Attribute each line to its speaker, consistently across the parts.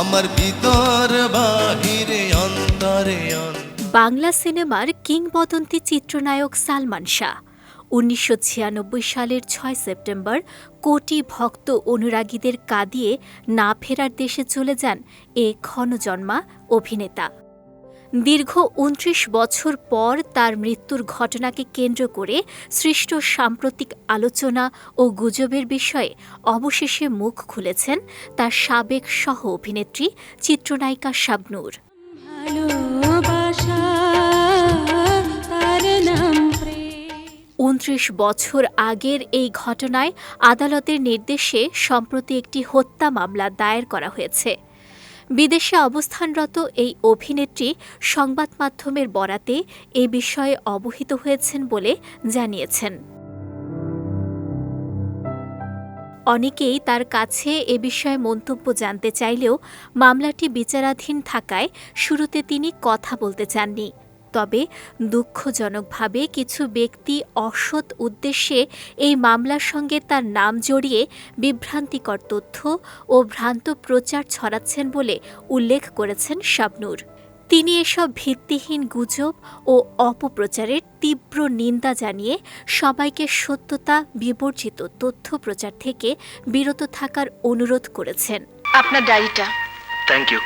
Speaker 1: আমার ভিতর বাহিরে, অন্তরে
Speaker 2: বাংলা সিনেমার কিংবদন্তি চিত্রনায়ক সালমান শাহ। উনিশশো ছিয়ানব্বই সালের ছয় সেপ্টেম্বর কোটি ভক্ত অনুরাগীদের কাঁদিয়ে না ফেরার দেশে চলে যান এ ক্ষণজন্মা অভিনেতা। দীর্ঘ উনত্রিশ বছর পর তার মৃত্যুর ঘটনাকে কেন্দ্র করে সৃষ্ট সাম্প্রতিক আলোচনা ও গুজবের বিষয়ে অবশেষে মুখ খুলেছেন তার সাবেক সহ অভিনেত্রী চিত্রনায়িকা শাবনূর। উনত্রিশ বছর আগের এই ঘটনায় আদালতের নির্দেশে সম্প্রতি একটি হত্যা মামলা দায়ের করা হয়েছে। বিদেশে অবস্থানরত এই অভিনেত্রী সংবাদ মাধ্যমের বরাতে এ বিষয়ে অবহিত হয়েছেন বলে জানিয়েছেন। অনেকেই তার কাছে এ বিষয়ে মন্তব্য জানতে চাইলেও মামলাটি বিচারাধীন থাকায় শুরুতে তিনি কথা বলতে চাননি। তবে দুঃখজনকভাবে কিছু ব্যক্তি অসৎ উদ্দেশ্যে এই মামলার সঙ্গে তার নাম জড়িয়ে বিভ্রান্তিকর তথ্য ও ভ্রান্ত প্রচার ছড়াচ্ছেন বলে উল্লেখ করেছেন শাবনূর। তিনি এসব ভিত্তিহীন গুজব ও অপপ্রচারের তীব্র নিন্দা জানিয়ে সবাইকে সত্যতা বিবর্জিত তথ্য প্রচার থেকে বিরত থাকার অনুরোধ করেছেন।
Speaker 3: আপনার ডায়েরিটা।
Speaker 4: থ্যাংক ইউ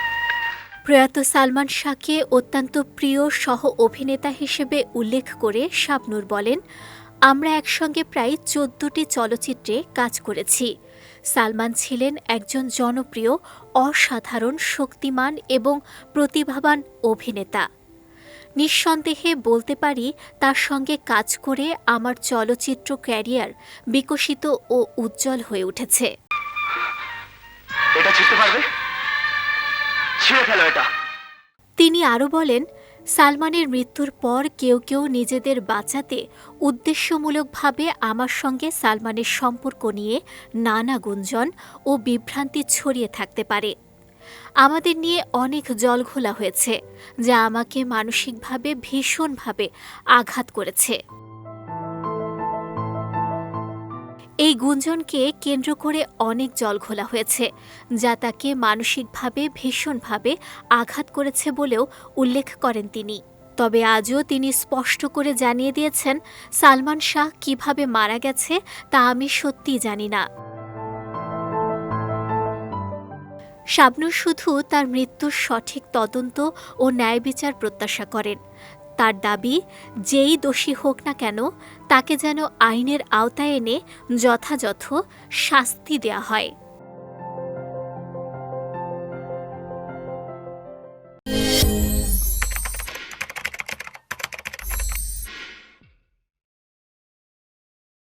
Speaker 2: প্রয়াত সালমান শাহকে অত্যন্ত প্রিয় সহ অভিনেতা হিসেবে উল্লেখ করে শাবনূর বলেন, আমরা একসঙ্গে প্রায় চোদ্দটি চলচ্চিত্রে কাজ করেছি। সালমান ছিলেন একজন জনপ্রিয়, অসাধারণ, শক্তিমান এবং প্রতিভাবান অভিনেতা। নিঃসন্দেহে বলতে পারি, তার সঙ্গে কাজ করে আমার চলচ্চিত্র ক্যারিয়ার বিকশিত ও উজ্জ্বল হয়ে উঠেছে।
Speaker 4: এটা ছিঁড়ে ফেলো এটা।
Speaker 2: তিনি আরও বলেন, সালমানের মৃত্যুর পর কেউ কেউ নিজেদের বাঁচাতে উদ্দেশ্যমূলকভাবে আমার সঙ্গে সালমানের সম্পর্ক নিয়ে নানা গুঞ্জন ও বিভ্রান্তি ছড়িয়ে থাকতে পারে। আমাদের নিয়ে অনেক জলঘোলা হয়েছে, যা আমাকে মানসিকভাবে ভীষণভাবে আঘাত করেছে। এই গুঞ্জনকে কেন্দ্র করে অনেক জল ঘোলা হয়েছে, যা তাকে মানসিকভাবে, ভীষণভাবে আঘাত করেছে বলেও উল্লেখ করেন তিনি। তবে আজও তিনি স্পষ্ট করে জানিয়ে দিয়েছেন, সালমান শাহ কীভাবে মারা গেছে তা আমি সত্যিই জানি না। শাবনূর শুধু তার মৃত্যুর সঠিক তদন্ত ও ন্যায় বিচার প্রত্যাশা করেন। তার দাবি, যেই দোষী হোক না কেন, তাকে যেন আইনের আওতায় এনে যথাযথ শাস্তি দেয়া হয়।